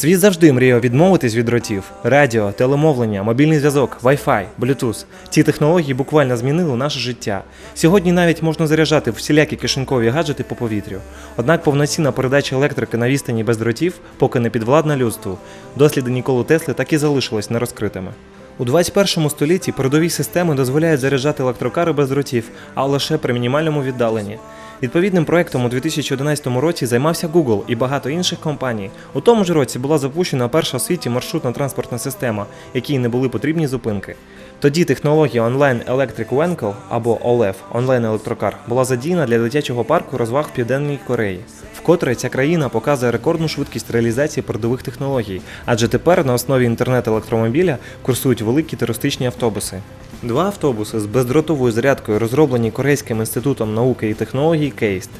Світ завжди мріяв відмовитись від дротів, радіо, телемовлення, мобільний зв'язок, Wi-Fi, Bluetooth. Ці технології буквально змінили наше життя. Сьогодні навіть можна заряджати всілякі кишенькові гаджети по повітрю. Однак повноцінна передача електрики на відстані без дротів поки не підвладна людству. Досліди Ніколи Тесли так і залишились нерозкритими. У 21 столітті передові системи дозволяють заряджати електрокари без дротів, а лише при мінімальному віддаленні. Відповідним проектом у 2011 році займався Google і багато інших компаній. У тому ж році була запущена перша у світі маршрутна транспортна система, якій не були потрібні зупинки. Тоді технологія Online Electric Vehicle або OLEV – онлайн електрокар була задіяна для дитячого парку розваг в Південній Кореї. Вкотре ця країна показує рекордну швидкість реалізації передових технологій, адже тепер на основі інтернет-електромобіля курсують великі туристичні автобуси. Два автобуси з бездротовою зарядкою розроблені Корейським інститутом науки і технологій Кейст.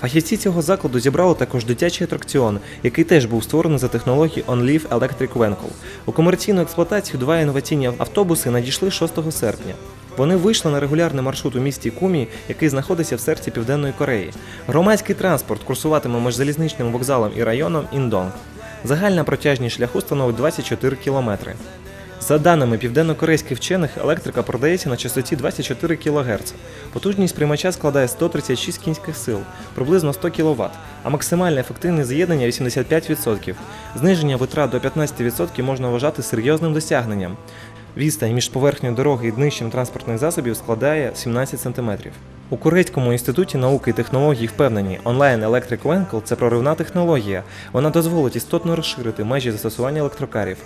Фахівці цього закладу зібрали також дитячий атракціон, який теж був створений за технологією OnLive Electric Vehicle. У комерційну експлуатацію два інноваційні автобуси надійшли 6 серпня. Вони вийшли на регулярний маршрут у місті Кумі, який знаходиться в серці Південної Кореї. Громадський транспорт курсуватиме між залізничним вокзалом і районом Індонг. Загальна протяжність шляху становить 24 кілометри. За даними південно-корейських вчених, електрика продається на частоті 24 кГц. Потужність приймача складає 136 кінських сил, приблизно 100 кВт, а максимальне ефективне з'єднання 85%. Зниження витрат до 15% можна вважати серйозним досягненням. Відстань між поверхнею дороги і днищем транспортних засобів складає 17 см. У Корейському інституті науки і технологій впевнені, онлайн Electric Vehicle – це проривна технологія. Вона дозволить істотно розширити межі застосування електрокарів.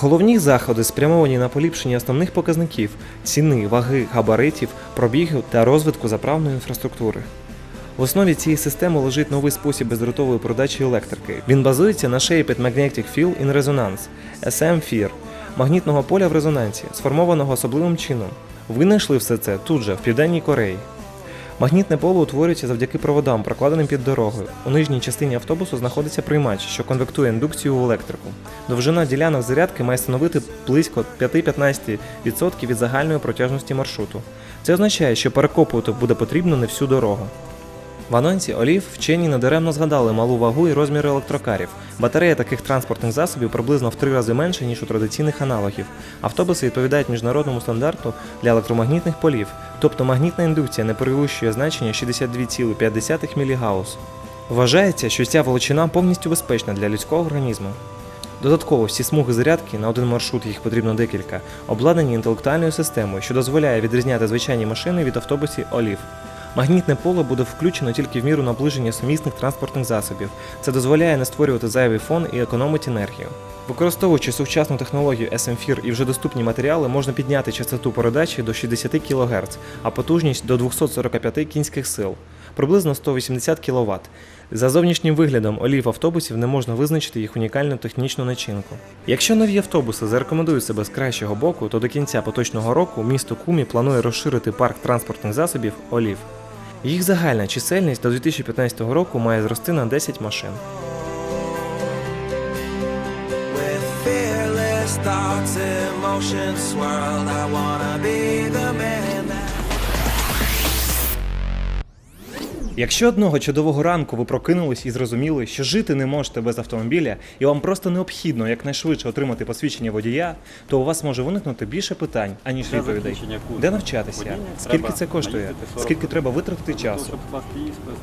Головні заходи спрямовані на поліпшення основних показників ціни, ваги, габаритів, пробігу та розвитку заправної інфраструктури. В основі цієї системи лежить новий спосіб бездротової передачі електрики. Він базується на Shaped Magnetic Field in Resonance SM-FIR, магнітного поля в резонансі, сформованого особливим чином. Винайшли все це тут же, в Південній Кореї. Магнітне поле утворюється завдяки проводам, прокладеним під дорогою. У нижній частині автобусу знаходиться приймач, що конвектує індукцію в електрику. Довжина ділянок зарядки має становити близько 5-15% від загальної протяжності маршруту. Це означає, що перекопувати буде потрібно не всю дорогу. В анонсі Олів вчені недаремно згадали малу вагу і розміри електрокарів. Батарея таких транспортних засобів приблизно в три рази менше, ніж у традиційних аналогів. Автобуси відповідають міжнародному стандарту для електромагнітних полів, тобто магнітна індукція не перевищує значення 62,5 мГц. Вважається, що ця величина повністю безпечна для людського організму. Додатково всі смуги зарядки на один маршрут їх потрібно декілька, обладнані інтелектуальною системою, що дозволяє відрізняти звичайні машини від автобусів Олів. Магнітне поле буде включено тільки в міру наближення сумісних транспортних засобів. Це дозволяє не створювати зайвий фон і економить енергію. Використовуючи сучасну технологію SM-FIR і вже доступні матеріали, можна підняти частоту передачі до 60 кГц, а потужність до 245 кінських сил, приблизно 180 кВт. За зовнішнім виглядом олів автобусів не можна визначити їх унікальну технічну начинку. Якщо нові автобуси зарекомендують себе з кращого боку, то до кінця поточного року місто Кумі планує розширити парк транспортних засобів Олів. Їх загальна чисельність до 2015 року має зрости на 10 машин. Thoughts, emotions swirled. I wanna be the man Якщо одного чудового ранку ви прокинулись і зрозуміли, що жити не можете без автомобіля, і вам просто необхідно якнайшвидше отримати посвідчення водія, то у вас може виникнути більше питань, аніж відповідей. Де навчатися? Скільки це коштує? Скільки треба витратити часу?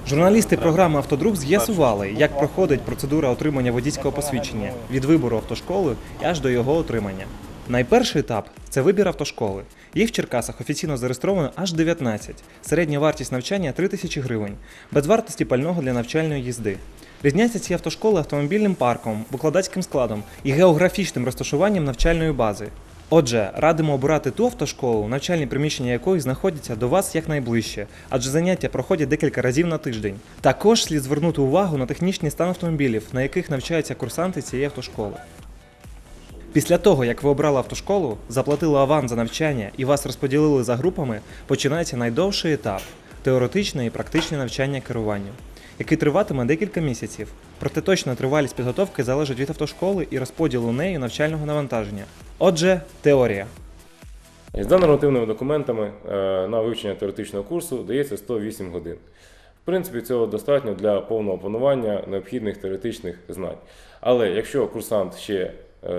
Журналісти програми Автодруг з'ясували, як проходить процедура отримання водійського посвідчення від вибору автошколи аж до його отримання. Найперший етап це вибір автошколи. Їх в Черкасах офіційно зареєстровано аж 19. Середня вартість навчання 3 тисячі гривень, без вартості пального для навчальної їзди. Різняться ці автошколи автомобільним парком, викладацьким складом і географічним розташуванням навчальної бази. Отже, радимо обирати ту автошколу, навчальні приміщення якої знаходяться до вас якнайближче, адже заняття проходять декілька разів на тиждень. Також слід звернути увагу на технічний стан автомобілів, на яких навчаються курсанти цієї автошколи. Після того, як ви обрали автошколу, заплатили аванс за навчання і вас розподілили за групами, починається найдовший етап теоретичне і практичне навчання керуванню, який триватиме декілька місяців. Проте точна тривалість підготовки залежить від автошколи і розподілу нею навчального навантаження. Отже, теорія. За нормативними документами е, на вивчення теоретичного курсу дається 108 годин. В принципі, цього достатньо для повного опанування необхідних теоретичних знань. Але якщо курсант ще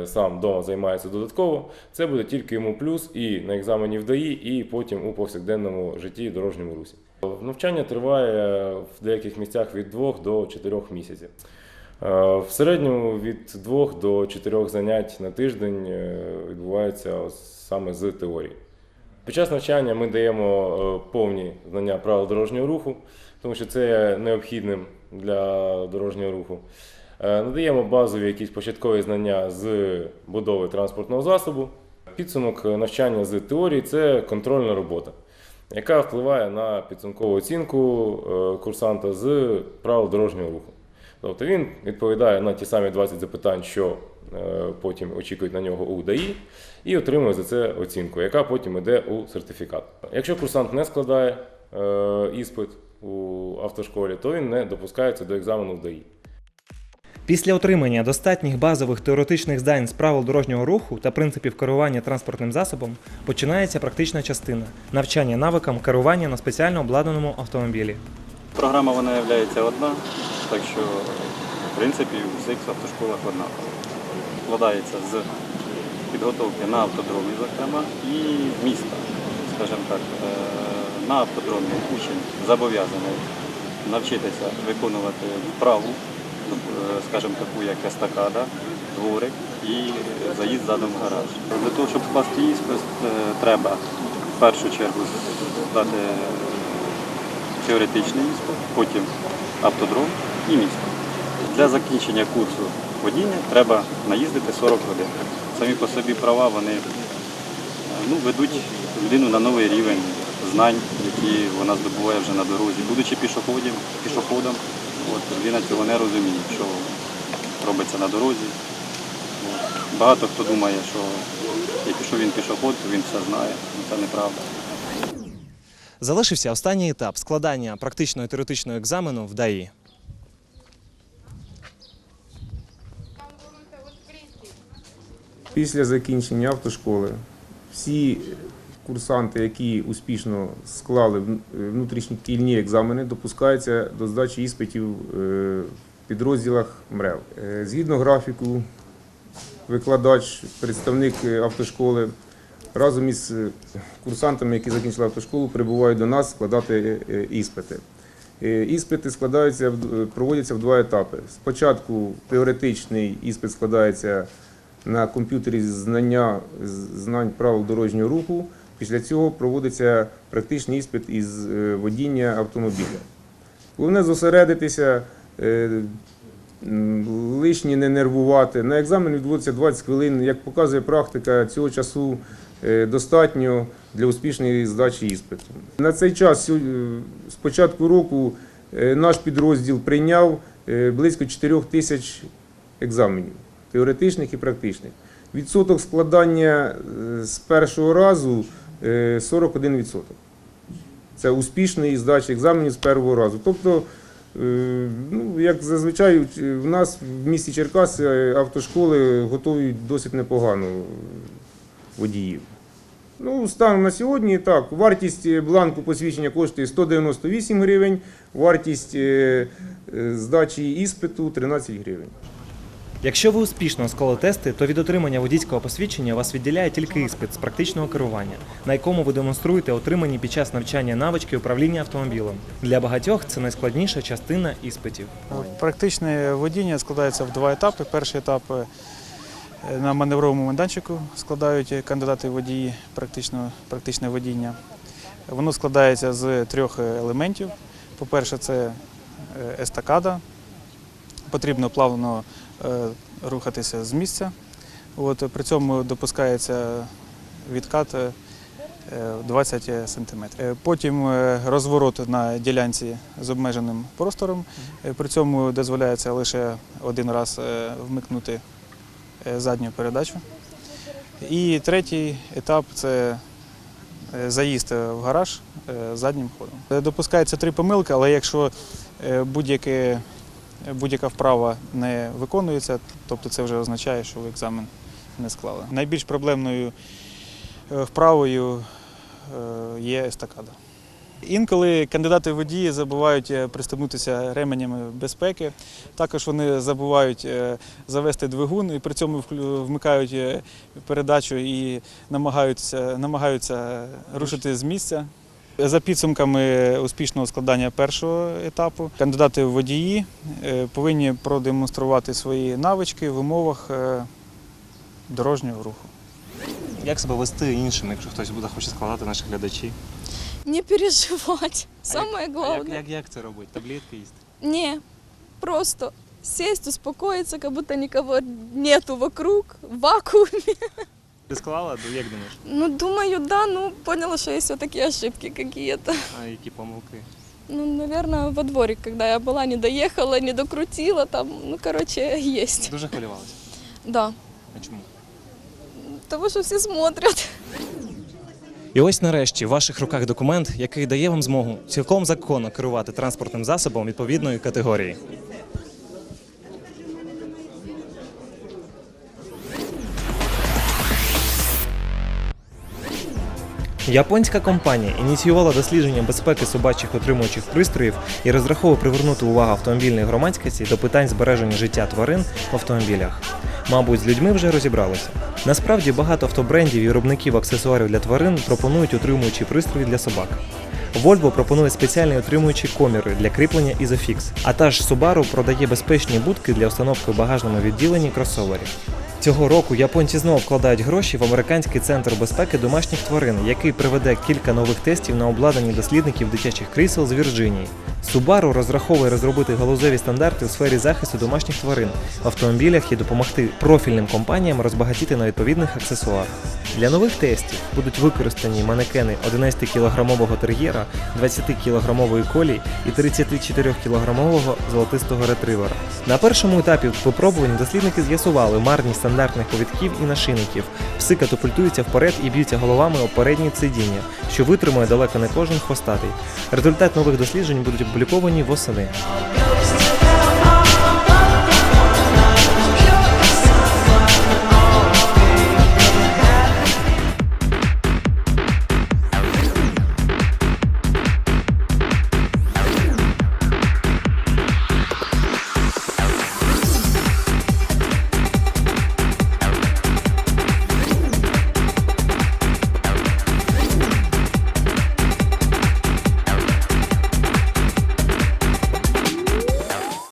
сам вдома займається додатково, це буде тільки йому плюс і на екзамені в ДАІ, і потім у повсякденному житті дорожньому русі. Навчання триває в деяких місцях від 2 до 4 місяців. Е, В середньому від 2 до 4 занять на тиждень е, відбувається саме з теорії. Під час навчання ми даємо е, повні знання правил дорожнього руху, тому що це є необхідним для дорожнього руху. Е, Надаємо базові якісь початкові знання з будови транспортного засобу. Підсумок навчання з теорії це контрольна робота, яка впливає на підсумкову оцінку е, курсанта з правил дорожнього руху. Тобто він відповідає на ті самі 20 запитань, що е, потім очікують на нього у ДАІ, і отримує за це оцінку, яка потім йде у сертифікат. Якщо курсант не складає е, іспит у автошколі, то він не допускається до екзамену в ДАІ. Після отримання достатніх базових теоретичних знань з правил дорожнього руху та принципів керування транспортним засобом починається практична частина навчання навикам керування на спеціально обладнаному автомобілі. Програма вона є одна, так що в принципі у всіх автошколах одна. Складається з підготовки на автодромі, зокрема, і міста. Скажімо так, Е, на автодромі учень зобов'язаний навчитися виконувати вправу, скажімо таку, як естакада, дворик і заїзд задом в гараж. Для того, щоб скласти іспит, е, треба в першу чергу здати теоретичний іспит, потім автодром і місто. Для закінчення курсу водіння треба наїздити 40 годин. Самі по собі права вони е, ну, ведуть людину на новий рівень знань, які вона здобуває вже на дорозі. Будучи пішоходом, пішоходом от, людина цього не розуміє, що робиться на дорозі. От. Багато хто думає, що якщо він пішоход, то він все знає. Це неправда. Залишився останній етап складання практичного і теоретичного екзамену в ДАІ. Після закінчення автошколи всі курсанти, які успішно склали вн- внутрішні кільні екзамени, допускаються до здачі іспитів е, в підрозділах МРЕВ. Е, Згідно графіку, викладач, представник е, автошколи разом із е, курсантами, які закінчили автошколу, прибувають до нас складати е, іспити. Е, Іспити складаються е, проводяться в два етапи. Спочатку теоретичний іспит складається на комп'ютері знання знань правил дорожнього руху. Після цього проводиться практичний іспит із е, водіння автомобіля. Головне зосередитися, е, лишні не нервувати. На екзамен відводиться 20 хвилин. Як показує практика, цього часу е, достатньо для успішної здачі іспиту. На цей час з початку року наш підрозділ прийняв близько 4 тисяч екзаменів теоретичних і практичних. Відсоток складання з першого разу 41%. Це успішний здача екзаменів з першого разу. Тобто, е, ну, як зазвичай, е, в нас в місті Черкаси е, автошколи готують досить непогано е, водіїв. Ну, станом на сьогодні так, вартість е, бланку посвідчення коштує 198 гривень, вартість е, е, здачі іспиту 13 гривень. Якщо ви успішно склали тести, то від отримання водійського посвідчення вас відділяє тільки іспит з практичного керування, на якому ви демонструєте отримані під час навчання навички управління автомобілем. Для багатьох це найскладніша частина іспитів. Практичне водіння складається в два етапи. Перший етап е, на маневровому майданчику складають кандидати водії практично, практичне водіння. Воно складається з трьох елементів. По-перше, це е, естакада. Потрібно плавно рухатися з місця. От, при цьому допускається відкат е, 20 см. Потім е, розворот на ділянці з обмеженим простором. Е, При цьому дозволяється лише один раз е, вмикнути е, задню передачу. І третій етап це е, заїзд в гараж е, заднім ходом. Е, Допускається три помилки, але якщо е, будь-яке будь-яка вправа не виконується, тобто це вже означає, що ви екзамен не склали. Найбільш проблемною е, вправою е, є естакада. Інколи кандидати в водії забувають е, пристебнутися ременями безпеки. Також вони забувають завести двигун і при цьому вмикають передачу і намагаються, намагаються рушити з місця. За підсумками успішного складання першого етапу, кандидати в водії е, повинні продемонструвати свої навички в умовах е, дорожнього руху. Як себе вести іншим, якщо хтось буде хоче складати наші глядачі? Не переживать. Самое главное. як, як це робити? Таблетки їсти? Не, просто сесть, успокоиться, как будто никого нету вокруг, в вакууме. Ти склала? Як думаєш? Ну, думаю, да, ну, поняла, что есть все-таки ошибки какие-то. А які помилки? Ну, наверное, во дворе, когда я была, не доехала, не докрутила, там, ну, короче, есть. Дуже хвилювалася. Да. А чому? Того, что все смотрят. І ось нарешті в ваших руках документ, який дає вам змогу цілком законно керувати транспортним засобом відповідної категорії. Японська компанія ініціювала дослідження безпеки собачих отримуючих пристроїв і розраховує привернути увагу автомобільної громадськості до питань збереження життя тварин в автомобілях. Мабуть, з людьми вже розібралися. Насправді багато автобрендів і виробників аксесуарів для тварин пропонують утримуючі пристрої для собак. Volvo пропонує спеціальні отримуючі коміри для кріплення Isofix, а та ж Subaru продає безпечні будки для установки в багажному відділенні кросоверів. Цього року японці знову вкладають гроші в американський центр безпеки домашніх тварин, який приведе кілька нових тестів на обладнанні дослідників дитячих крісел з Вірджинії. Subaru розраховує розробити галузеві стандарти у сфері захисту домашніх тварин в автомобілях і допомогти профільним компаніям розбагатіти на відповідних аксесуарах. Для нових тестів будуть використані манекени 11-кілограмового тер'єра, 20-кілограмової колі і 34-кілограмового золотистого ретривера. На першому етапі випробувань дослідники з'ясували марність стандартних повідків і нашийників. Пси катапультуються вперед і б'ються головами об передні сидіння, що витримує далеко не кожен хвостатий. Результат нових досліджень будуть опубліковані восени.